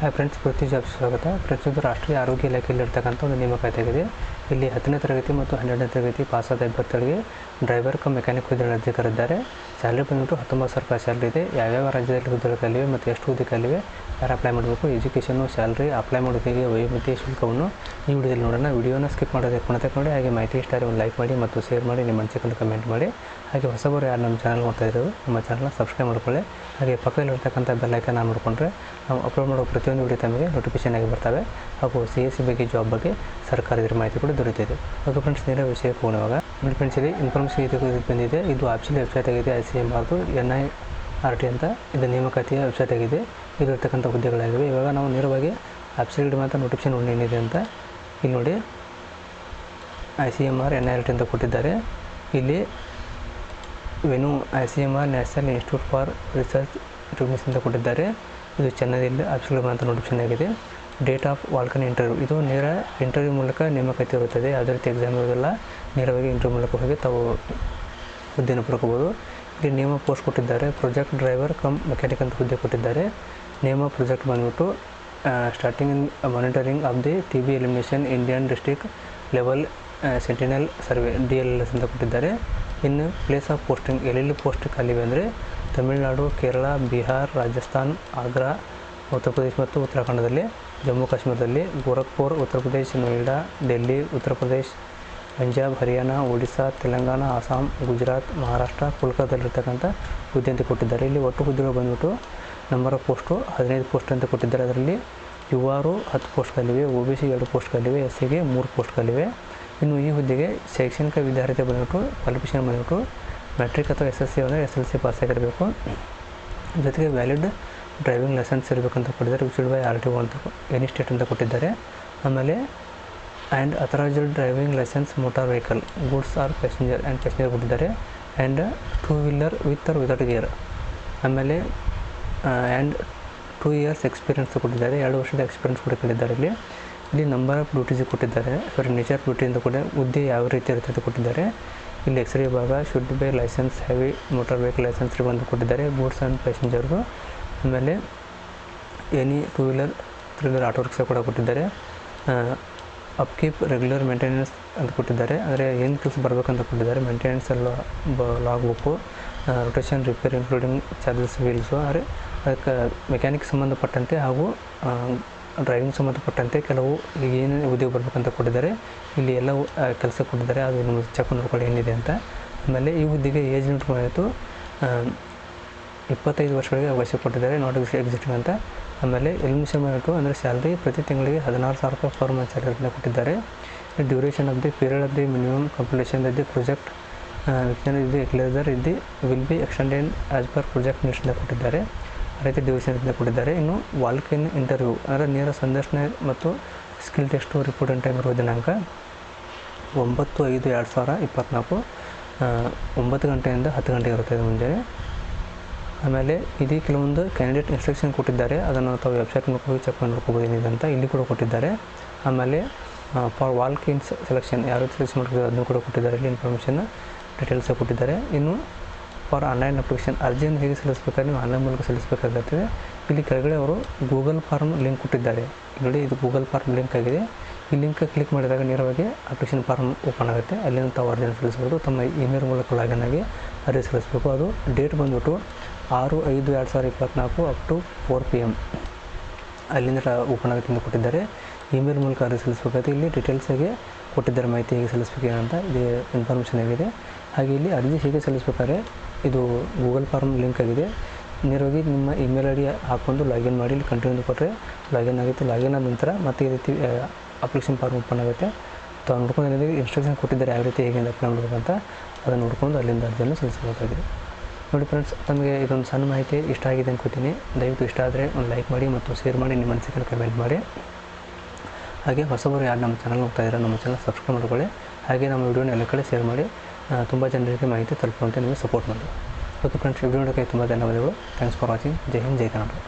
Hi friends ಪೃಥ್ವಿ job ಸ್ವಾಗತ. ಪ್ರತಿಯೊಂದು ರಾಷ್ಟ್ರೀಯ ಆರೋಗ್ಯ ಇಲಾಖೆಯಲ್ಲಿರ್ತಕ್ಕಂಥ ಒಂದು ನೇಮಕಾತಿ ಆಗಿದೆ ಇಲ್ಲಿ ಹತ್ತನೇ ತರಗತಿ ಮತ್ತು ಹನ್ನೆರಡನೇ ತರಗತಿ ಪಾಸಾದ ಅಭ್ಯರ್ಥಿಗಳಿಗೆ ಡ್ರೈವರ್ ಕಮ್ ಮೆಕ್ಯಾನಿಕ್ ಹುದ್ದೆಗಳ ಅಧಿಕಾರಿದ್ದಾರೆ ಸ್ಯಾಲರಿ ಬಂದ್ಬಿಟ್ಟು ಹತ್ತೊಂಬತ್ತು ಸಾವಿರ ರೂಪಾಯಿ ಸ್ಯಾಲ್ರಿ ಇದೆ. ಯಾವ್ಯಾವ ರಾಜ್ಯದಲ್ಲಿ ಹುದ್ದೆಗಳು ಖಾಲಿವೆ ಮತ್ತು ಎಷ್ಟು ಹುದ್ದೆ ಖಾಲಿವೆ, ಯಾರು ಅಪ್ಲೈ ಮಾಡಬೇಕು ಎಜುಕೇಷನು ಸ್ಯಾಲ್ರಿ ಅಪ್ಲೈ ಮಾಡೋದಕ್ಕೆ ವಯೋಮಿತಿ ಶುಲ್ಕವನ್ನು ಈ ವಿಡಿಯೋದಲ್ಲಿ ನೋಡೋಣ. ವಿಡಿಯೋನ ಸ್ಕಿಪ್ ಮಾಡೋದಕ್ಕೆ ಕೊನೆತಕ್ಕ ನೋಡಿ, ಹಾಗೆ ಮಾಹಿತಿ ಇಷ್ಟ ಆದರೆ ಒಂದು ಲೈಕ್ ಮಾಡಿ ಮತ್ತು ಶೇರ್ ಮಾಡಿ, ನಿಮ್ಮ ಮನಸ್ಸಿಗೆ ಕಮೆಂಟ್ ಮಾಡಿ. ಹಾಗೆ ಹೊಸಬರು ಯಾರು ನಮ್ಮ ಚಾನಲ್ ನೋಡ್ತಾ ಇದ್ದಾರೆ, ನಮ್ಮ ಚಾನಲ್ನ ಸಬ್ಸ್ಕ್ರೈಬ್ ಮಾಡ್ಕೊಳ್ಳಿ. ಹಾಗೆ ಪಕ್ಕದಲ್ಲಿರ್ತಕ್ಕಂಥ ಬೆಲ್ಲೈಕನ್ ಆನ್ ಮಾಡಿಕೊಂಡ್ರೆ ನಾವು ಅಪ್ಲೋಡ್ ಮಾಡೋ ಪ್ರತಿಯೊಂದು ವಿಡಿಯೋ ತಮಗೆ ನೋಟಿಫಿಕೇಶನ್ ಆಗಿ ಬರ್ತವೆ. ಹಾಗೂ ಸಿ ಎಸ್ ಸಿ ಬಗ್ಗೆ ಜಾಬ್ ಬಗ್ಗೆ ಸರ್ಕಾರದ ಮಾಹಿತಿ ಕೂಡ ದೊರೆಯುತ್ತದೆ. ಹಾಗೂ ಫ್ರೆಂಡ್ಸ್ ನೇರ ವಿಷಯಕ್ಕೆ ಹೋಗುವಾಗ ನೋಡಿ ಫ್ರೆಂಡ್ಸ್ ಇಲ್ಲಿ ಇನ್ಫಾರ್ಮೇಷನ್ ಇದು ಬಂದಿದೆ. ಇದು ಆಪ್ಷನ್ ವೆಬ್ಸೈಟ್ ಆಗಿದೆ ಐ ಸಿ ಎಂ ಆರ್ದು ಎನ್ ಐ ಆರ್ ಟಿ ಅಂತ. ಇದು ನೇಮಕಾತಿಯ ವೆಬ್ಸೈಟ್ ಆಗಿದೆ. ಇಲ್ಲಿರ್ತಕ್ಕಂಥ ಹುದ್ದೆಗಳಾಗಿವೆ. ಇವಾಗ ನಾವು ನೇರವಾಗಿ ವೆಬ್ಸೈಟ್ ಮಾತ್ರ ನೋಟಿಫಿಕೇಶನ್ ಏನಿದೆ ಅಂತ ಇಲ್ಲಿ ನೋಡಿ. I C M R N I R T ಅಂತ ಕೊಟ್ಟಿದ್ದಾರೆ. ಇಲ್ಲಿ venue I C M R national institute for research recognition ಅಂತ ಕೊಟ್ಟಿದ್ದಾರೆ. ಇದು ಚೆನ್ನೈಯಲ್ಲಿ ಅಬ್ಸಲ್ಯೂಟ್ ಅಂತ ನೋಟಿಫಿಕೇಶನ್ ಆಗಿದೆ date of walk in interview ಇದು ನೇರ ಇಂಟರ್ವ್ಯೂ ಮೂಲಕ ನೇಮಕಾತಿ ಇರುತ್ತದೆ. ಯಾವುದೇ ರೀತಿ ಎಕ್ಸಾಮ್ ಇರೋದಿಲ್ಲ ನೇರವಾಗಿ ಇಂಟರ್ವ್ಯೂ ಮೂಲಕ ಹೋಗಿ ತಾವು ಹುದ್ದೆಯನ್ನು ಪಡ್ಕೋಬೋದು ಇಲ್ಲಿ ನೇಮ ಪೋಸ್ಟ್ ಕೊಟ್ಟಿದ್ದಾರೆ. ಪ್ರೊಜೆಕ್ಟ್ ಡ್ರೈವರ್ ಕಮ್ ಮೆಕ್ಯಾನಿಕ್ ಅಂತ ಹುದ್ದೆ ಕೊಟ್ಟಿದ್ದಾರೆ. ನೇಮ ಪ್ರೊಜೆಕ್ಟ್ ಬಂದುಬಿಟ್ಟು starting in monitoring of the T B elimination Indian district level sentinel survey D L S ಅಂತ ಕೊಟ್ಟಿದ್ದಾರೆ. ಇನ್ನು ಪ್ಲೇಸ್ ಆಫ್ ಪೋಸ್ಟಿಂಗ್ ಎಲ್ಲೆಲ್ಲಿ ಪೋಸ್ಟ್ ಖಾಲಿವೆ ಅಂದರೆ ತಮಿಳುನಾಡು, ಕೇರಳ, ಬಿಹಾರ್, ರಾಜಸ್ಥಾನ್, ಆಗ್ರಾ ಉತ್ತರ ಪ್ರದೇಶ ಮತ್ತು ಉತ್ತರಾಖಂಡದಲ್ಲಿ, ಜಮ್ಮು ಕಾಶ್ಮೀರದಲ್ಲಿ, ಗೋರಖ್ಪುರ್ ಉತ್ತರ ಪ್ರದೇಶ ನೋಯ್ಡಾ, ಡೆಲ್ಲಿ ಉತ್ತರ ಪ್ರದೇಶ್ ಪಂಜಾಬ್, ಹರಿಯಾಣ ಒಡಿಸ್ಸಾ ತೆಲಂಗಾಣ, ಅಸ್ಸಾಂ, ಗುಜರಾತ್, ಮಹಾರಾಷ್ಟ್ರ ಕೋಲ್ಕತ್ತಾದಲ್ಲಿರ್ತಕ್ಕಂಥ ಹುದ್ದೆ ಅಂತ ಕೊಟ್ಟಿದ್ದಾರೆ. ಇಲ್ಲಿ ಒಟ್ಟು ಹುದ್ದೆಗಳು ಬಂದ್ಬಿಟ್ಟು ನಂಬರ್ ಆಫ್ ಪೋಸ್ಟು ಹದಿನೈದು ಪೋಸ್ಟ್ ಅಂತ ಕೊಟ್ಟಿದ್ದಾರೆ. ಅದರಲ್ಲಿ ಯು ಆರು ಹತ್ತು ಪೋಸ್ಟ್ಗಳಿವೆ, ಒ ಬಿ ಸಿ ಎರಡು ಪೋಸ್ಟ್ಗಳಿವೆ, ಎಸ್ ಸಿಗೆ ಮೂರು ಪೋಸ್ಟ್ಗಳಿವೆ. ಇನ್ನು ಈ ಹುದ್ದೆಗೆ ಶೈಕ್ಷಣಿಕ ವಿದ್ಯಾರ್ಥಿ ಬಂದ್ಬಿಟ್ಟು ಕ್ವಾಲಿಫಿಕೇಷನ್ ಬಂದ್ಬಿಟ್ಟು ಮ್ಯಾಟ್ರಿಕ್ ಅಥವಾ ಎಸ್ ಎಸ್ ಸಿ ಅಂದರೆ ಎಸ್ ಎಲ್ ಸಿ ಪಾಸ್ ಆಗಿರಬೇಕು. ಜೊತೆಗೆ ವ್ಯಾಲಿಡ್ ಡ್ರೈವಿಂಗ್ ಲೈಸೆನ್ಸ್ ಇರಬೇಕಂತ ಕೊಟ್ಟಿದ್ದಾರೆ ವಿಚಿಡ್ ಬೈ ಆರ್ ಟಿ ಒ ಅಂತ ಎನಿ ಸ್ಟೇಟ್ ಅಂತ ಕೊಟ್ಟಿದ್ದಾರೆ. ಆಮೇಲೆ and authorised driving licence motor vehicle goods or passenger and passenger ಕೊಟ್ಟಿದ್ದಾರೆ. And two wheeler with or without gear ಆಮೇಲೆ ಆ್ಯಂಡ್ ಟೂ ಇಯರ್ಸ್ ಎಕ್ಸ್ಪೀರಿಯನ್ಸ್ ಕೊಟ್ಟಿದ್ದಾರೆ, ಎರಡು ವರ್ಷದ ಎಕ್ಸ್ಪೀರಿಯನ್ಸ್ ಕೂಡ ಕೇಳಿದ್ದಾರೆ ಇಲ್ಲಿ. ಇಲ್ಲಿ ನಂಬರ್ ಆಫ್ ಡ್ಯೂಟೀಸ್ ಕೊಟ್ಟಿದ್ದಾರೆ ಸಾರಿ ನೇಚರ್ ಡ್ಯೂಟಿ ಅಂತ ಕೂಡ ಹುದ್ದೆ ಯಾವ ರೀತಿ ಇರುತ್ತೆ ಅಂತ ಕೊಟ್ಟಿದ್ದಾರೆ. ಇಲ್ಲಿ ಎಕ್ಸ್ರೇ ವಿಭಾಗ should by licence heavy motor vehicle licence ಬಂದು ಕೊಟ್ಟಿದ್ದಾರೆ ಗೂಡ್ಸ್ ಆ್ಯಂಡ್ ಪ್ಯಾಸೆಂಜರ್ಗು ಆಮೇಲೆ any two wheeler three wheeler auto rickshaw ಕೂಡ ಕೊಟ್ಟಿದ್ದಾರೆ. ಅಪ್ಕೀಪ್ ರೆಗ್ಯುಲರ್ ಮೇಂಟೆನೆನ್ಸ್ ಅಂತ ಕೊಟ್ಟಿದ್ದಾರೆ. ಅಂದರೆ ಏನು ಕೆಲಸ ಬರಬೇಕಂತ ಕೊಟ್ಟಿದ್ದಾರೆ. ಮೇಂಟೆನೆನ್ಸ್ ಎಲ್ಲ log book rotation repair including charges wheels ಅಂದರೆ ಅದಕ್ಕೆ ಮೆಕ್ಯಾನಿಕ್ ಸಂಬಂಧಪಟ್ಟಂತೆ ಹಾಗೂ ಡ್ರೈವಿಂಗ್ ಸಂಬಂಧಪಟ್ಟಂತೆ ಕೆಲವು ಏನೇನು ಉದ್ಯೋಗ ಬರಬೇಕಂತ ಕೊಟ್ಟಿದ್ದಾರೆ. ಇಲ್ಲಿ ಎಲ್ಲ ಕೆಲಸ ಕೊಟ್ಟಿದ್ದಾರೆ. ಅದು ನಿಮಗೆ ಚೆಕ್ ನೋಡ್ಕೊಳ್ಳಿ ಏನಿದೆ ಅಂತ. ಆಮೇಲೆ ಈ ಹುದ್ದೆಗೆ ಏಜ್ ಮಾಡಿತು ಇಪ್ಪತ್ತೈದು ವರ್ಷಗಳಿಗೆ ಅವಕಾಶ ಕೊಟ್ಟಿದ್ದಾರೆ ನಾಟ್ ಎಕ್ಸಿಸ್ಟಿಂಗ್ ಅಂತ. ಆಮೇಲೆ ಎಲ್ಮಿಷನ್ ಮಾಡಿಟ್ಟು ಅಂದರೆ ಸ್ಯಾಲ್ರಿ ಪ್ರತಿ ತಿಂಗಳಿಗೆ ಹದಿನಾರು ಸಾವಿರ ರೂಪಾಯಿ ಫಾರ್ ಮಂತ್ ಸ್ಯಾಲರಿನ ಕೊಟ್ಟಿದ್ದಾರೆ. Duration of the period of the minimum completion of the project ವಿಜ್ಞಾನ ಇದ್ದು ಎಕ್ಲೇಸರ್ ಇದ್ದು will be extended as per project ನೀಡ್ಸಿಂದ ಕೊಟ್ಟಿದ್ದಾರೆ. ರೀತಿ ದಿವಸದಿಂದ ಕೊಟ್ಟಿದ್ದಾರೆ ಇನ್ನು ವಾಲ್ಕ್ ಇಂಟರ್ವ್ಯೂ ಅಂದರೆ ನೇರ ಸಂದರ್ಶನ ಮತ್ತು ಸ್ಕಿಲ್ ಟೆಸ್ಟು ರಿಪೋರ್ಟ್ ಟೈಮ್ ಇರುವ ದಿನಾಂಕ ಒಂಬತ್ತು ಐದು ಎರಡು ಸಾವಿರ ಇಪ್ಪತ್ತ್ನಾಲ್ಕು ಒಂಬತ್ತು ಗಂಟೆಯಿಂದ ಹತ್ತು ಗಂಟೆ ಇರುತ್ತದೆ ಮುಂಜಾನೆ. ಆಮೇಲೆ ಇದು ಕೆಲವೊಂದು ಕ್ಯಾಂಡಿಡೇಟ್ ಇನ್ಸ್ಟ್ರಕ್ಷನ್ ಕೊಟ್ಟಿದ್ದಾರೆ. ಅದನ್ನು ತಾವು ವೆಬ್ಸೈಟ್ ಮೂಲಕ ಹೋಗಿ ಚೆಕ್ ಮಾಡಿ ನೋಡ್ಕೋಬೋದು ಏನಿದೆ ಅಂತ ಇಲ್ಲಿ ಕೂಡ ಕೊಟ್ಟಿದ್ದಾರೆ. ಆಮೇಲೆ ಫಾರ್ ವಾಲ್ಕ್ ಸೆಲೆಕ್ಷನ್ ಯಾರು ಸೆಲೆಕ್ಷನ್ ಮಾಡ್ತಿದ್ದಾರೆ ಅದನ್ನು ಕೂಡ ಕೊಟ್ಟಿದ್ದಾರೆ. ಇಲ್ಲಿ ಇನ್ಫಾರ್ಮೇಷನ್ ಡೀಟೇಲ್ಸ್ ಕೊಟ್ಟಿದ್ದಾರೆ. ಇನ್ನು ಫಾರ್ ಆನ್ಲೈನ್ ಅಪ್ಲಿಕೇಶನ್ ಅರ್ಜಿಯನ್ನು ಹೇಗೆ ಸಲ್ಲಿಸಬೇಕಾದ್ರೆ ನೀವು ಆನ್ಲೈನ್ ಮೂಲಕ ಸಲ್ಲಿಸಬೇಕಾಗುತ್ತದೆ ಇಲ್ಲಿ ಕೆಳಗಡೆ ಅವರು ಗೂಗಲ್ ಫಾರ್ಮ್ ಲಿಂಕ್ ಕೊಟ್ಟಿದ್ದಾರೆ. ನೋಡಿ, ಇದು ಗೂಗಲ್ ಫಾರ್ಮ್ ಲಿಂಕ್ ಆಗಿದೆ. ಈ ಲಿಂಕ್ ಕ್ಲಿಕ್ ಮಾಡಿದಾಗ ನೇರವಾಗಿ ಅಪ್ಲಿಕೇಶನ್ ಫಾರ್ಮ್ ಓಪನ್ ಆಗುತ್ತೆ. ಅಲ್ಲಿಂದ ತಾವು ಅರ್ಜಿಯನ್ನು ಸಲ್ಲಿಸಬಹುದು. ತಮ್ಮ ಇಮೇಲ್ ಮೂಲಕ ಲಾಗಿನ್ ಆಗಿ ಅರ್ಜಿ ಸಲ್ಲಿಸಬೇಕು. ಅದು ಡೇಟ್ ಬಂದ್ಬಿಟ್ಟು ಆರು ಐದು ಎರಡು ಸಾವಿರದ ಇಪ್ಪತ್ತ್ನಾಲ್ಕು up to four P M ಅಲ್ಲಿಂದ ಓಪನ್ ಆಗುತ್ತೆ ಅಂತ ಕೊಟ್ಟಿದ್ದಾರೆ. ಇಮೇಲ್ ಮೂಲಕ ಅರ್ಜಿ ಸಲ್ಲಿಸಬೇಕಾಗುತ್ತೆ ಇಲ್ಲಿ ಡೀಟೇಲ್ಸಾಗಿ ಕೊಟ್ಟಿದ್ದಾರೆ, ಮಾಹಿತಿ ಹೇಗೆ ಸಲ್ಲಿಸಬೇಕು ಅಂತ ಇದು ಇನ್ಫಾರ್ಮೇಷನ್ ಆಗಿದೆ. ಹಾಗೆ ಇಲ್ಲಿ ಅರ್ಜಿ ಹೇಗೆ ಸಲ್ಲಿಸಬೇಕಾದ್ರೆ ಇದು ಗೂಗಲ್ ಫಾರ್ಮ್ ಲಿಂಕ್ ಆಗಿದೆ. ನೇರವಾಗಿ ನಿಮ್ಮ ಇಮೇಲ್ ಐ ಡಿ ಹಾಕ್ಕೊಂಡು ಲಾಗಿನ್ ಮಾಡಿ, ಇಲ್ಲಿ ಕಂಟಿನ್ಯೂ ಕೊಟ್ಟರೆ ಲಾಗಿನ್ ಆಗುತ್ತೆ. ಲಾಗಿನ್ ಆದ ನಂತರ ಮತ್ತೆ ಈ ರೀತಿ ಅಪ್ಲಿಕೇಶನ್ ಫಾರ್ಮ್ ಓಪನ್ ಆಗುತ್ತೆ. ತಾವು ನೋಡ್ಕೊಂಡು ಇನ್ಸ್ಟ್ರಕ್ಷನ್ ಕೊಟ್ಟಿದ್ದಾರೆ ಯಾವ ರೀತಿ, ಹೇಗೆ ಅಪ್ಲೈ ಅಂತ ಅದನ್ನು ನೋಡ್ಕೊಂಡು ಅಲ್ಲಿಂದ ಅರ್ಜಿಯನ್ನು ಸಲ್ಲಿಸಬೇಕಾಗಿದೆ. ನೋಡಿ ಫ್ರೆಂಡ್ಸ್ ತಮಗೆ ಇದೊಂದು ಸಣ್ಣ ಮಾಹಿತಿ ಇಷ್ಟ ಆಗಿದೆ ಅಂದ್ಕೋತೀನಿ ದಯವಿಟ್ಟು ಇಷ್ಟ ಆದರೆ ಒಂದು ಲೈಕ್ ಮಾಡಿ ಮತ್ತು ಶೇರ್ ಮಾಡಿ. ನಿಮ್ಮ ಅನಿಸಿಕೆ ಕಮೆಂಟ್ ಮಾಡಿ. ಹಾಗೆ ಹೊಸಬರು ಯಾರು ನಮ್ಮ ಚಾನಲ್ ಹೋಗ್ತಾ ಇದ್ದಾರೆ ನಮ್ಮ ಚಾನಲ್ ಸಬ್ಸ್ಕ್ರೈಬ್ ಮಾಡ್ಕೊಳ್ಳಿ. ಹಾಗೆ ನಮ್ಮ ವೀಡಿಯೋನ ಎಲ್ಲ ಕಡೆ ಶೇರ್ ಮಾಡಿ. ತುಂಬ ಜನರಿಗೆ ಮಾಹಿತಿ ತಲುಪುವಂತೆ ನಿಮಗೆ ಸಪೋರ್ಟ್ ಮಾಡಿ ಓಕೆ ಫ್ರೆಂಡ್ಸ್ ವಿಡಿಯೋ ನೋಡೋಕ್ಕೆ ತುಂಬ ಧನ್ಯವಾದಗಳು. ಥ್ಯಾಂಕ್ಸ್ ಫಾರ್ ವಾಚಿಂಗ್ ಜೈ ಹಿಂದ್, ಜೈ ಕರ್ನಾಟಕ.